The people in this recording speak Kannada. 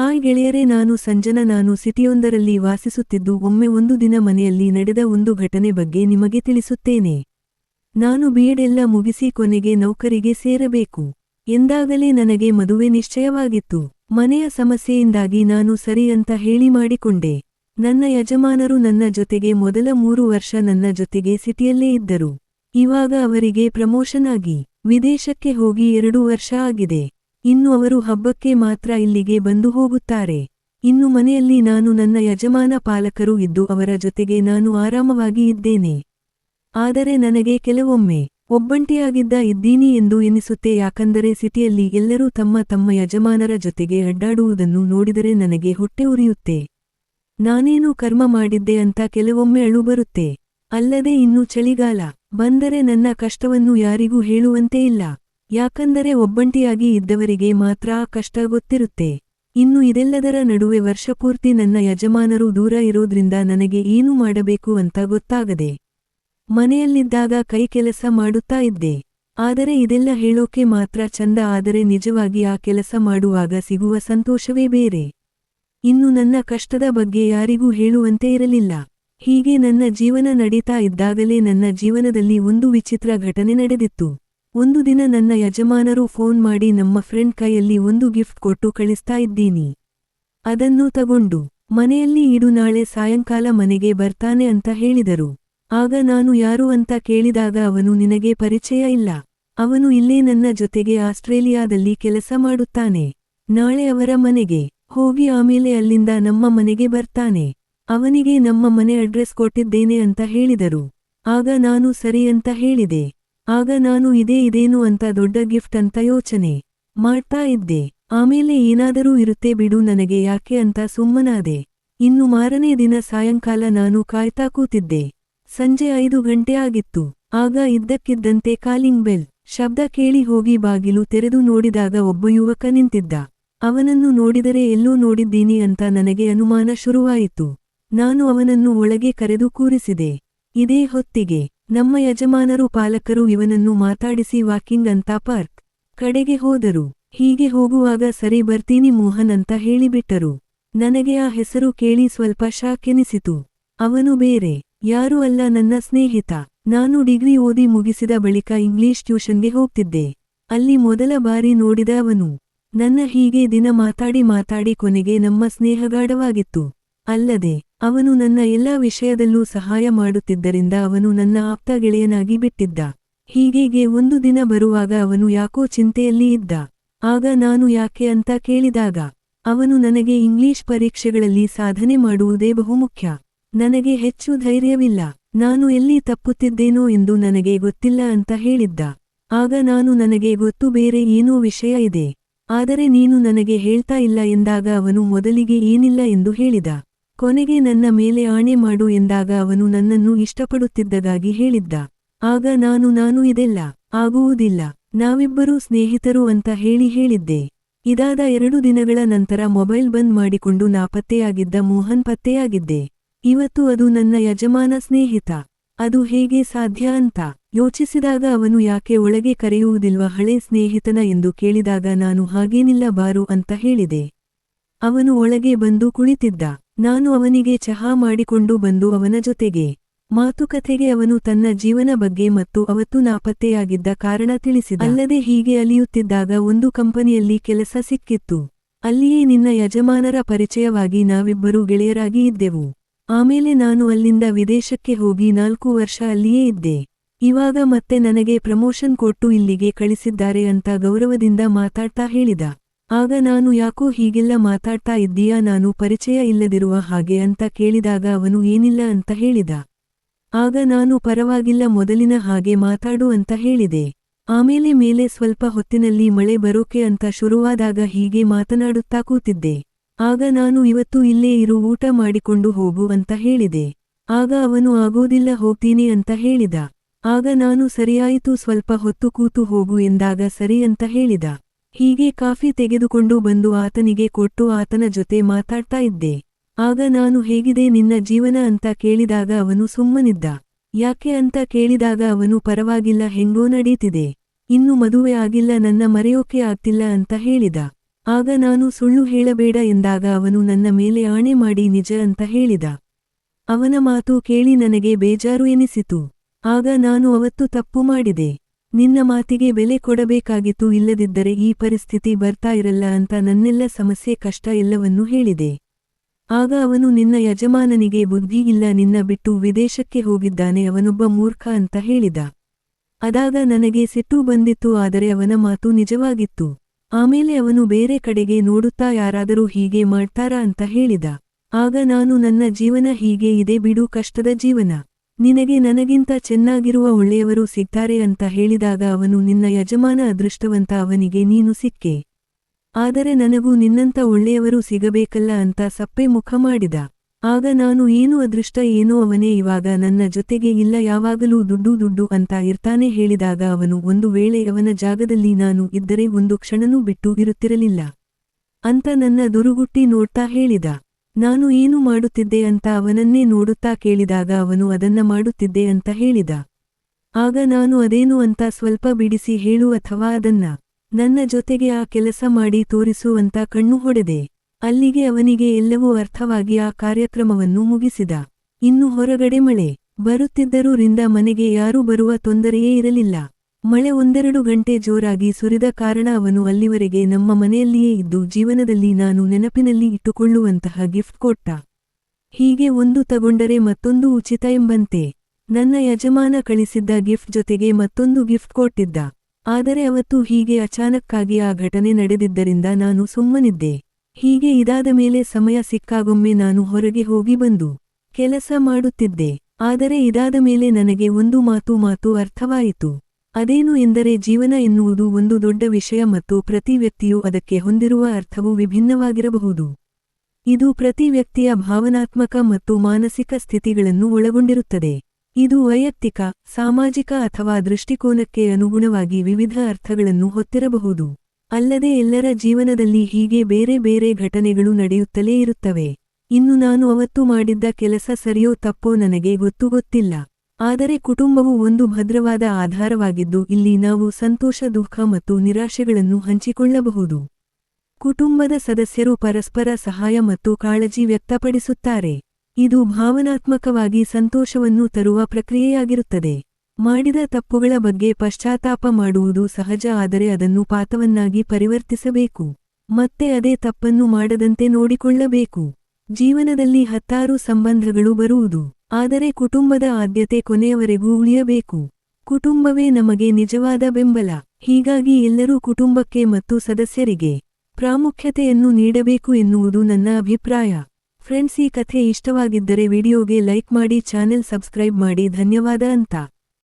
ಹಾಯ್ ಗೆಳೆಯರೇ, ನಾನು ಸಂಜನ. ನಾನು ಸಿಟಿಯೊಂದರಲ್ಲಿ ವಾಸಿಸುತ್ತಿದ್ದು, ಒಮ್ಮೆ ಒಂದು ದಿನ ಮನೆಯಲ್ಲಿ ನಡೆದ ಒಂದು ಘಟನೆ ಬಗ್ಗೆ ನಿಮಗೆ ತಿಳಿಸುತ್ತೇನೆ. ನಾನು ಬಿಎಡ್ ಮುಗಿಸಿ ಕೊನೆಗೆ ನೌಕರಿಗೆ ಸೇರಬೇಕು. ಎಂದಾಗಲೇ ನನಗೆ ಮದುವೆ ನಿಶ್ಚಯವಾಗಿತ್ತು. ಮನೆಯ ಸಮಸ್ಯೆಯಿಂದಾಗಿ ನಾನು ಸರಿ ಅಂತ ಹೇಳಿ ಮಾಡಿಕೊಂಡೆ. ನನ್ನ ಯಜಮಾನರು ನನ್ನ ಜೊತೆಗೆ ಮೊದಲ ಮೂರು ವರ್ಷ ನನ್ನ ಜೊತೆಗೆ ಸಿಟಿಯಲ್ಲೇ ಇದ್ದರು. ಇವಾಗ ಅವರಿಗೆ ಪ್ರಮೋಷನ್ ಆಗಿ ವಿದೇಶಕ್ಕೆ ಹೋಗಿ ಎರಡು ವರ್ಷ ಆಗಿದೆ. ಇನ್ನು ಅವರು ಹಬ್ಬಕ್ಕೆ ಮಾತ್ರ ಇಲ್ಲಿಗೆ ಬಂದು ಹೋಗುತ್ತಾರೆ. ಇನ್ನು ಮನೆಯಲ್ಲಿ ನಾನು ನನ್ನ ಯಜಮಾನ ಪಾಲಕರು ಇದ್ದು ಅವರ ಜೊತೆಗೆ ನಾನು ಆರಾಮವಾಗಿ ಇದ್ದೇನೆ. ಆದರೆ ನನಗೆ ಕೆಲವೊಮ್ಮೆ ಒಬ್ಬಂಟಿಯಾಗಿದ್ದ ಇದ್ದೀನಿ ಎಂದು ಎನಿಸುತ್ತೆ ಯಾಕಂದರೆ ಸಿಟಿಯಲ್ಲಿ ಎಲ್ಲರೂ ತಮ್ಮ ತಮ್ಮ ಯಜಮಾನರ ಜೊತೆಗೆ ಅಡ್ಡಾಡುವುದನ್ನು ನೋಡಿದರೆ ನನಗೆ ಹೊಟ್ಟೆ ಉರಿಯುತ್ತೆ. ನಾನೇನು ಕರ್ಮ ಮಾಡಿದ್ದೆ ಅಂತ ಕೆಲವೊಮ್ಮೆ ಅಳು ಬರುತ್ತೆ. ಅಲ್ಲದೆ ಇನ್ನು ಚಳಿಗಾಲ ಬಂದರೆ ನನ್ನ ಕಷ್ಟವನ್ನು ಯಾರಿಗೂ ಹೇಳುವಂತೆ ಇಲ್ಲ. ಯಾಕಂದರೆ ಒಬ್ಬಂಟಿಯಾಗಿ ಇದ್ದವರಿಗೆ ಮಾತ್ರ ಕಷ್ಟ ಗೊತ್ತಿರುತ್ತೆ. ಇನ್ನು ಇದೆಲ್ಲದರ ನಡುವೆ ವರ್ಷಪೂರ್ತಿ ನನ್ನ ಯಜಮಾನರು ದೂರ ಇರೋದ್ರಿಂದ ನನಗೆ ಏನು ಮಾಡಬೇಕು ಅಂತ ಗೊತ್ತಾಗದೆ ಮನೆಯಲ್ಲಿದ್ದಾಗ ಕೈ ಕೆಲಸ ಮಾಡುತ್ತಾ ಇದ್ದೆ. ಆದರೆ ಇದೆಲ್ಲ ಹೇಳೋಕೆ ಮಾತ್ರ ಚಂದ, ಆದರೆ ನಿಜವಾಗಿ ಆ ಕೆಲಸ ಮಾಡುವಾಗ ಸಿಗುವ ಸಂತೋಷವೇ ಬೇರೆ. ಇನ್ನು ನನ್ನ ಕಷ್ಟದ ಬಗ್ಗೆ ಯಾರಿಗೂ ಹೇಳುವಂತೆ ಇರಲಿಲ್ಲ. ಹೀಗೆ ನನ್ನ ಜೀವನ ನಡೀತಾ ಇದ್ದಾಗಲೇ ನನ್ನ ಜೀವನದಲ್ಲಿ ಒಂದು ವಿಚಿತ್ರ ಘಟನೆ ನಡೆದಿತ್ತು. ಒಂದು ದಿನ ನನ್ನ ಯಜಮಾನರು ಫೋನ್ ಮಾಡಿ ನಮ್ಮ ಫ್ರೆಂಡ್ ಕೈಯಲ್ಲಿ ಒಂದು ಗಿಫ್ಟ್ ಕೊಟ್ಟು ಕಳಿಸ್ತಾ ಇದ್ದೀನಿ. ಅದನ್ನು ತಗೊಂಡು, ಮನೆಯಲ್ಲಿ ಇಡು, ನಾಳೆ ಸಾಯಂಕಾಲ ಮನೆಗೆ ಬರ್ತಾನೆ ಅಂತ ಹೇಳಿದರು. ಆಗ ನಾನು ಯಾರು ಅಂತ ಕೇಳಿದಾಗ ಅವನು ನಿನಗೆ ಪರಿಚಯ ಇಲ್ಲ. ಅವನು ಇಲ್ಲೇ ನನ್ನ ಜೊತೆಗೆ ಆಸ್ಟ್ರೇಲಿಯಾದಲ್ಲಿ ಕೆಲಸ ಮಾಡುತ್ತಾನೆ. ನಾಳೆ ಅವರ ಮನೆಗೆ ಹೋಗಿ ಆಮೇಲೆ ಅಲ್ಲಿಂದ ನಮ್ಮ ಮನೆಗೆ ಬರ್ತಾನೆ. ಅವನಿಗೆ ನಮ್ಮ ಮನೆ ಅಡ್ರೆಸ್ ಕೊಟ್ಟಿದ್ದೇನೆ ಅಂತ ಹೇಳಿದರು. ಆಗ ನಾನು ಸರಿ ಅಂತ ಹೇಳಿದೆ. ಆಗ ನಾನು ಇದೇ ಇದೇನು ಅಂತ ದೊಡ್ಡ ಗಿಫ್ಟ್ ಅಂತ ಯೋಚನೆ ಮಾಡ್ತಾ ಇದ್ದೆ. ಆಮೇಲೆ ಏನಾದರೂ ಇರುತ್ತೆ ಬಿಡು ನನಗೆ ಯಾಕೆ ಅಂತ ಸುಮ್ಮನಾದೆ. ಇನ್ನು ಮಾರನೇ ದಿನ ಸಾಯಂಕಾಲ ನಾನು ಕಾಯ್ತಾ ಕೂತಿದ್ದೆ. ಸಂಜೆ ಐದು ಗಂಟೆ ಆಗಿತ್ತು. ಆಗ ಇದ್ದಕ್ಕಿದ್ದಂತೆ ಕಾಲಿಂಗ್ ಬೆಲ್, ಶಬ್ದ ಕೇಳಿ ಹೋಗಿ ಬಾಗಿಲು ತೆರೆದು ನೋಡಿದಾಗ ಒಬ್ಬ ಯುವಕ ನಿಂತಿದ್ದ. ಅವನನ್ನು ನೋಡಿದರೆ ಎಲ್ಲೋ ನೋಡಿದ್ದೀನಿ ಅಂತ ನನಗೆ ಅನುಮಾನ ಶುರುವಾಯಿತು. ನಾನು ಅವನನ್ನು ಒಳಗೆ ಕರೆದು ಕೂರಿಸಿದೆ. ಇದೇ ಹೊತ್ತಿಗೆ ನಮ್ಮ ಯಜಮಾನರು ಪಾಲಕರು ಇವನನ್ನು ಮಾತಾಡಿಸಿ ವಾಕಿಂಗ್ ಅಂತ ಪಾರ್ಕ್ ಕಡೆಗೆ ಹೋದರು. ಹೀಗೆ ಹೋಗುವಾಗ ಸರಿ ಬರ್ತೀನಿ ಮೋಹನ್ ಅಂತ ಹೇಳಿಬಿಟ್ಟರು. ನನಗೆ ಆ ಹೆಸರು ಕೇಳಿ ಸ್ವಲ್ಪ ಶಾಕೆನಿಸಿತು ಅವನು ಬೇರೆ, ಯಾರೂ ಅಲ್ಲ ನನ್ನ ಸ್ನೇಹಿತ. ನಾನು ಡಿಗ್ರಿ ಓದಿ ಮುಗಿಸಿದ ಬಳಿಕ ಇಂಗ್ಲಿಷ್ ಟ್ಯೂಷನ್ಗೆ ಹೋಗ್ತಿದ್ದೆ. ಅಲ್ಲಿ ಮೊದಲ ಬಾರಿ ನೋಡಿದ ಅವನು. ನನ್ನ ಹೀಗೆ ದಿನ ಮಾತಾಡಿ ಮಾತಾಡಿ ಕೊನೆಗೆ ನಮ್ಮ ಸ್ನೇಹಗಾಢವಾಗಿತ್ತು. ಅಲ್ಲದೆ, ಅವನು ನನ್ನ ಎಲ್ಲಾ ವಿಷಯದಲ್ಲೂ ಸಹಾಯ ಮಾಡುತ್ತಿದ್ದರಿಂದ ಅವನು ನನ್ನ ಆಪ್ತ ಗೆಳೆಯನಾಗಿ ಬಿಟ್ಟಿದ್ದ. ಹೀಗೇಗೆ ಒಂದು ದಿನ ಬರುವಾಗ ಅವನು ಯಾಕೋ ಚಿಂತೆಯಲ್ಲಿ ಇದ್ದ. ಆಗ ನಾನು ಯಾಕೆ ಅಂತ ಕೇಳಿದಾಗ, ಅವನು ನನಗೆ ಇಂಗ್ಲಿಷ್ ಪರೀಕ್ಷೆಗಳಲ್ಲಿ ಸಾಧನೆ ಮಾಡುವುದೇ ಬಹುಮುಖ್ಯ. ನನಗೆ ಹೆಚ್ಚು ಧೈರ್ಯವಿಲ್ಲ. ನಾನು ಎಲ್ಲಿ ತಪ್ಪುತ್ತಿದ್ದೇನೋ ಎಂದು ನನಗೆ ಗೊತ್ತಿಲ್ಲ ಅಂತ ಹೇಳಿದ್ದ. ಆಗ ನಾನು ನನಗೆ ಗೊತ್ತು ಬೇರೆ ಏನೋ ವಿಷಯ ಇದೆ. ಆದರೆ ನೀನು ನನಗೆ ಹೇಳ್ತಾ ಇಲ್ಲ ಎಂದಾಗ ಅವನು ಮೊದಲಿಗೆ ಏನಿಲ್ಲ ಎಂದು ಹೇಳಿದ. ಕೊನೆಗೆ ನನ್ನ ಮೇಲೆ ಆಣೆ ಮಾಡು ಎಂದಾಗ ಅವನು ನನ್ನನ್ನು ಇಷ್ಟಪಡುತ್ತಿದ್ದದಾಗಿ ಹೇಳಿದ್ದ. ಆಗ ನಾನು ನಾನು ಇದೆಲ್ಲ ಆಗುವುದಿಲ್ಲ, ನಾವಿಬ್ಬರೂ ಸ್ನೇಹಿತರು ಅಂತ ಹೇಳಿ ಹೇಳಿದ್ದೆ. ಇದಾದ ಎರಡು ದಿನಗಳ ನಂತರ ಮೊಬೈಲ್ ಬಂದ್ ಮಾಡಿಕೊಂಡು ನಾಪತ್ತೆಯಾಗಿದ್ದ ಮೋಹನ್ ಪತ್ತೆಯಾಗಿದ್ದೆ. ಇವತ್ತು ಅದು ನನ್ನ ಯಜಮಾನ ಸ್ನೇಹಿತ. ಅದು ಹೇಗೆ ಸಾಧ್ಯ ಅಂತ ಯೋಚಿಸಿದಾಗ ಅವನು ಯಾಕೆ ಒಳಗೆ ಕರೆಯುವುದಿಲ್ವ ಹಳೆ ಸ್ನೇಹಿತನ ಎಂದು ಕೇಳಿದಾಗ ನಾನು ಹಾಗೇನಿಲ್ಲ ಬಾರು ಅಂತ ಹೇಳಿದೆ. ಅವನು ಒಳಗೆ ಬಂದು ಕುಳಿತಿದ್ದ. ನಾನು ಅವನಿಗೆ ಚಹಾ ಮಾಡಿಕೊಂಡು ಬಂದು ಅವನ ಜೊತೆಗೆ ಮಾತುಕತೆಗೆ ಅವನು ತನ್ನ ಜೀವನ ಬಗ್ಗೆ ಮತ್ತು ಅವತ್ತು ನಾಪತ್ತೆಯಾಗಿದ್ದ ಕಾರಣ ತಿಳಿಸಿದ. ಅಲ್ಲದೆ ಹೀಗೆ ಅಲಿಯುತ್ತಿದ್ದಾಗ ಒಂದು ಕಂಪನಿಯಲ್ಲಿ ಕೆಲಸ ಸಿಕ್ಕಿತ್ತು. ಅಲ್ಲಿಯೇ ನಿನ್ನ ಯಜಮಾನರ ಪರಿಚಯವಾಗಿ ನಾವಿಬ್ಬರೂ ಗೆಳೆಯರಾಗಿ ಇದ್ದೆವು. ಆಮೇಲೆ ನಾನು ಅಲ್ಲಿಂದ ವಿದೇಶಕ್ಕೆ ಹೋಗಿ ನಾಲ್ಕು ವರ್ಷ ಅಲ್ಲಿಯೇ ಇದ್ದೆ. ಇವಾಗ ಮತ್ತೆ ನನಗೆ ಪ್ರಮೋಷನ್ ಕೊಟ್ಟು ಇಲ್ಲಿಗೆ ಕಳಿಸಿದ್ದಾರೆ ಅಂತ ಗೌರವದಿಂದ ಮಾತಾಡ್ತಾ ಹೇಳಿದ. ಆಗ ನಾನು ಯಾಕೋ ಹೀಗೆಲ್ಲ ಮಾತಾಡ್ತಾ ಇದ್ದೀಯಾ? ನಾನು ಪರಿಚಯ ಇಲ್ಲದಿರುವ ಹಾಗೆ ಅಂತ ಕೇಳಿದಾಗ ಅವನು ಏನಿಲ್ಲ ಅಂತ ಹೇಳಿದ. ಆಗ ನಾನು ಪರವಾಗಿಲ್ಲ, ಮೊದಲಿನ ಹಾಗೆ ಮಾತಾಡು ಅಂತ ಹೇಳಿದೆ. ಆಮೇಲೆ ಮೇಲೆ ಸ್ವಲ್ಪ ಹೊತ್ತಿನಲ್ಲಿ ಮಳೆ ಬರೋಕೆ ಅಂತ ಶುರುವಾದಾಗ ಹೀಗೆ ಮಾತನಾಡುತ್ತಾ ಕೂತಿದ್ದೆ. ಆಗ ನಾನು ಇವತ್ತು ಇಲ್ಲೇ ಇರು, ಊಟ ಮಾಡಿಕೊಂಡು ಹೋಗು ಅಂತ ಹೇಳಿದೆ. ಆಗ ಅವನು ಆಗೋದಿಲ್ಲ, ಹೋಗ್ತೀನಿ ಅಂತ ಹೇಳಿದ. ಆಗ ನಾನು ಸರಿಯಾಯಿತು, ಸ್ವಲ್ಪ ಹೊತ್ತು ಕೂತು ಹೋಗು ಎಂದಾಗ ಸರಿ ಅಂತ ಹೇಳಿದ. ಹೀಗೆ ಕಾಫಿ ತೆಗೆದುಕೊಂಡು ಬಂದು ಆತನಿಗೆ ಕೊಟ್ಟು ಆತನ ಜೊತೆ ಮಾತಾಡ್ತಾ ಇದ್ದೆ. ಆಗ ನಾನು ಹೇಗಿದೆ ನಿನ್ನ ಜೀವನ ಅಂತ ಕೇಳಿದಾಗ ಅವನು ಸುಮ್ಮನಿದ್ದ. ಯಾಕೆ ಅಂತ ಕೇಳಿದಾಗ ಅವನು ಪರವಾಗಿಲ್ಲ ಹೆಂಗೋ ನಡೀತಿದೆ. ಇನ್ನು ಮದುವೆ ಆಗಿಲ್ಲ ನನ್ನ ಮರೆಯೋಕೆ ಆಗ್ತಿಲ್ಲ ಅಂತ ಹೇಳಿದ. ಆಗ ನಾನು ಸುಳ್ಳು ಹೇಳಬೇಡ ಎಂದಾಗ ಅವನು ನನ್ನ ಮೇಲೆ ಆಣೆ ಮಾಡಿ ನಿಜ ಅಂತ ಹೇಳಿದ. ಅವನ ಮಾತು ಕೇಳಿ ನನಗೆ ಬೇಜಾರು ಎನಿಸಿತು. ಆಗ ನಾನು ಅವತ್ತು ತಪ್ಪು ಮಾಡಿದೆ. ನಿನ್ನ ಮಾತಿಗೆ ಬೆಲೆ ಕೊಡಬೇಕಾಗಿತ್ತು, ಇಲ್ಲದಿದ್ದರೆ ಈ ಪರಿಸ್ಥಿತಿ ಬರ್ತಾ ಇರಲ್ಲ ಅಂತ ನನ್ನೆಲ್ಲ ಸಮಸ್ಯೆ ಕಷ್ಟ ಎಲ್ಲವನ್ನೂ ಹೇಳಿದೆ. ಆಗ ಅವನು, ನಿನ್ನ ಯಜಮಾನನಿಗೆ ಬುದ್ಧಿ ಇಲ್ಲ, ನಿನ್ನ ಬಿಟ್ಟು ವಿದೇಶಕ್ಕೆ ಹೋಗಿದ್ದಾನೆ, ಅವನೊಬ್ಬ ಮೂರ್ಖ ಅಂತ ಹೇಳಿದ. ಅದಾಗ ನನಗೆ ಸಿಟ್ಟು ಬಂದಿತ್ತು, ಆದರೆ ಅವನ ಮಾತು ನಿಜವಾಗಿತ್ತು. ಆಮೇಲೆ ಅವನು ಬೇರೆ ಕಡೆಗೆ ನೋಡುತ್ತಾ, ಯಾರಾದರೂ ಹೀಗೆ ಮಾಡ್ತಾರಾ ಅಂತ ಹೇಳಿದ. ಆಗ ನಾನು, ನನ್ನ ಜೀವನ ಹೀಗೆ ಇದೆ, ಬಿಡು, ಕಷ್ಟದ ಜೀವನ. ನಿನಗೆ ನನಗಿಂತ ಚೆನ್ನಾಗಿರುವ ಒಳ್ಳೆಯವರು ಸಿಗ್ತಾರೆ ಅಂತ ಹೇಳಿದಾಗ ಅವನು, ನಿನ್ನ ಯಜಮಾನ ಅದೃಷ್ಟವಂತ ಅವನಿಗೆ, ನೀನು ಸಿಕ್ಕೆ. ಆದರೆ ನನಗೂ ನಿನ್ನಂತ ಒಳ್ಳೆಯವರು ಸಿಗಬೇಕಲ್ಲ ಅಂತ ಸಪ್ಪೆ ಮುಖ ಮಾಡಿದ. ಆಗ ನಾನು, ಏನು ಅದೃಷ್ಟ ಏನೋ ಅವನೇ, ಇವಾಗ ನನ್ನ ಜೊತೆಗೆ ಇಲ್ಲ, ಯಾವಾಗಲೂ ದುಡ್ಡು ದುಡ್ಡು ಅಂತ ಇರ್ತಾನೆ ಹೇಳಿದಾಗ ಅವನು, ಒಂದು ವೇಳೆ ಅವನ ಜಾಗದಲ್ಲಿ ನಾನು ಇದ್ದರೆ ಒಂದು ಕ್ಷಣನೂ ಬಿಟ್ಟು ಇರುತ್ತಿರಲಿಲ್ಲ. ಅಂತ ನನ್ನ ದುರುಗುಟ್ಟಿ ನೋಡ್ತಾ ಹೇಳಿದ. ನಾನು ಏನು ಮಾಡುತ್ತಿದ್ದೆ ಅಂತ ಅವನನ್ನೇ ನೋಡುತ್ತಾ ಕೇಳಿದಾಗ ಅವನು ಅದನ್ನ ಮಾಡುತ್ತಿದ್ದೆ ಅಂತ ಹೇಳಿದ. ಆಗ ನಾನು ಅದೇನು ಅಂತ ಸ್ವಲ್ಪ ಬಿಡಿಸಿ ಹೇಳು ಅಥವಾ ಅದನ್ನ ನನ್ನ ಜೊತೆಗೆ ಆ ಕೆಲಸ ಮಾಡಿ ತೋರಿಸು ಅಂತ ಕಣ್ಣು ಹೊಡೆದೆ. ಅಲ್ಲಿಗೆ ಅವನಿಗೆ ಎಲ್ಲವೂ ಅರ್ಥವಾಗಿ ಆ ಕಾರ್ಯಕ್ರಮವನ್ನು ಮುಗಿಸಿದ. ಇನ್ನು ಹೊರಗಡೆ ಮಳೆ ಬರುತ್ತಿದ್ದರೂ ರಿಂದ ಮನೆಗೆ ಯಾರೂ ಬರುವ ತೊಂದರೆಯೇ ಇರಲಿಲ್ಲ. ಮಳೆ ಒಂದೆರಡು ಗಂಟೆ ಜೋರಾಗಿ ಸುರಿದ ಕಾರಣ ಅವನು ಅಲ್ಲಿವರೆಗೆ ನಮ್ಮ ಮನೆಯಲ್ಲಿಯೇ ಇದ್ದು ಜೀವನದಲ್ಲಿ ನಾನು ನೆನಪಿನಲ್ಲಿ ಇಟ್ಟುಕೊಳ್ಳುವಂತಹ ಗಿಫ್ಟ್ ಕೊಟ್ಟ. ಹೀಗೆ ಒಂದು ತಗೊಂಡರೆ ಮತ್ತೊಂದು ಉಚಿತ ಎಂಬಂತೆ. ನನ್ನ ಯಜಮಾನ ಕಳಿಸಿದ್ದ ಗಿಫ್ಟ್ ಜೊತೆಗೆ ಮತ್ತೊಂದು ಗಿಫ್ಟ್ ಕೊಟ್ಟಿದ್ದ. ಆದರೆ ಅವತ್ತು ಹೀಗೆ ಅಚಾನಕ್ಕಾಗಿ ಆ ಘಟನೆ ನಡೆದಿದ್ದರಿಂದ ನಾನು ಸುಮ್ಮನಿದ್ದೆ. ಹೀಗೆ ಇದಾದ ಮೇಲೆ ಸಮಯ ಸಿಕ್ಕಾಗೊಮ್ಮೆ ನಾನು ಹೊರಗೆ ಹೋಗಿ ಬಂದು ಕೆಲಸ ಮಾಡುತ್ತಿದ್ದೆ. ಆದರೆ ಇದಾದ ಮೇಲೆ ನನಗೆ ಒಂದು ಮಾತು ಮಾತು ಅರ್ಥವಾಯಿತು. ಅದೇನು ಎಂದರೆ ಜೀವನ ಎನ್ನುವುದು ಒಂದು ದೊಡ್ಡ ವಿಷಯ ಮತ್ತು ಪ್ರತಿ ವ್ಯಕ್ತಿಯು ಅದಕ್ಕೆ ಹೊಂದಿರುವ ಅರ್ಥವು ವಿಭಿನ್ನವಾಗಿರಬಹುದು. ಇದು ಪ್ರತಿ ವ್ಯಕ್ತಿಯ ಭಾವನಾತ್ಮಕ ಮತ್ತು ಮಾನಸಿಕ ಸ್ಥಿತಿಗಳನ್ನು ಒಳಗೊಂಡಿರುತ್ತದೆ. ಇದು ವೈಯಕ್ತಿಕ, ಸಾಮಾಜಿಕ ಅಥವಾ ದೃಷ್ಟಿಕೋನಕ್ಕೆ ಅನುಗುಣವಾಗಿ ವಿವಿಧ ಅರ್ಥಗಳನ್ನು ಹೊತ್ತಿರಬಹುದು. ಅಲ್ಲದೆ ಎಲ್ಲರ ಜೀವನದಲ್ಲಿ ಹೀಗೆ ಬೇರೆ ಬೇರೆ ಘಟನೆಗಳು ನಡೆಯುತ್ತಲೇ ಇರುತ್ತವೆ. ಇನ್ನು ನಾನು ಅವತ್ತು ಮಾಡಿದ್ದ ಕೆಲಸ ಸರಿಯೋ ತಪ್ಪೋ ನನಗೆ ಗೊತ್ತು ಗೊತ್ತಿಲ್ಲ ಆದರೆ ಕುಟುಂಬವು ಒಂದು ಭದ್ರವಾದ ಆಧಾರವಾಗಿದ್ದು ಇಲ್ಲಿ ನಾವು ಸಂತೋಷ, ದುಃಖ ಮತ್ತು ನಿರಾಶೆಗಳನ್ನು ಹಂಚಿಕೊಳ್ಳಬಹುದು. ಕುಟುಂಬದ ಸದಸ್ಯರು ಪರಸ್ಪರ ಸಹಾಯ ಮತ್ತು ಕಾಳಜಿ ವ್ಯಕ್ತಪಡಿಸುತ್ತಾರೆ. ಇದು ಭಾವನಾತ್ಮಕವಾಗಿ ಸಂತೋಷವನ್ನು ತರುವ ಪ್ರಕ್ರಿಯೆಯಾಗಿರುತ್ತದೆ. ಮಾಡಿದ ತಪ್ಪುಗಳ ಬಗ್ಗೆ ಪಶ್ಚಾತ್ತಾಪ ಮಾಡುವುದು ಸಹಜ, ಆದರೆ ಅದನ್ನು ಪಾತವನ್ನಾಗಿ ಪರಿವರ್ತಿಸಬೇಕು. ಮತ್ತೆ ಅದೇ ತಪ್ಪನ್ನು ಮಾಡದಂತೆ ನೋಡಿಕೊಳ್ಳಬೇಕು. ಜೀವನದಲ್ಲಿ ಹತ್ತಾರು ಸಂಬಂಧಗಳು ಬರುವುದು. ಆದರೆ ಕುಟುಂಬದ ಆದ್ಯತೆ ಕೊನೆಯವರೆಗೂ ಉಳಿಯಬೇಕು. ಕುಟುಂಬವೇ ನಮಗೆ ನಿಜವಾದ ಬೆಂಬಲ. ಹೀಗಾಗಿ ಎಲ್ಲರೂ ಕುಟುಂಬಕ್ಕೆ ಮತ್ತು ಸದಸ್ಯರಿಗೆ ಪ್ರಾಮುಖ್ಯತೆಯನ್ನು ನೀಡಬೇಕು ಎನ್ನುವುದು ನನ್ನ ಅಭಿಪ್ರಾಯ. ಫ್ರೆಂಡ್ಸ್, ಈ ಕಥೆ ಇಷ್ಟವಾಗಿದ್ದರೆ ವಿಡಿಯೋಗೆ ಲೈಕ್ ಮಾಡಿ, ಚಾನೆಲ್ ಸಬ್ಸ್ಕ್ರೈಬ್ ಮಾಡಿ. ಧನ್ಯವಾದ ಅಂತ.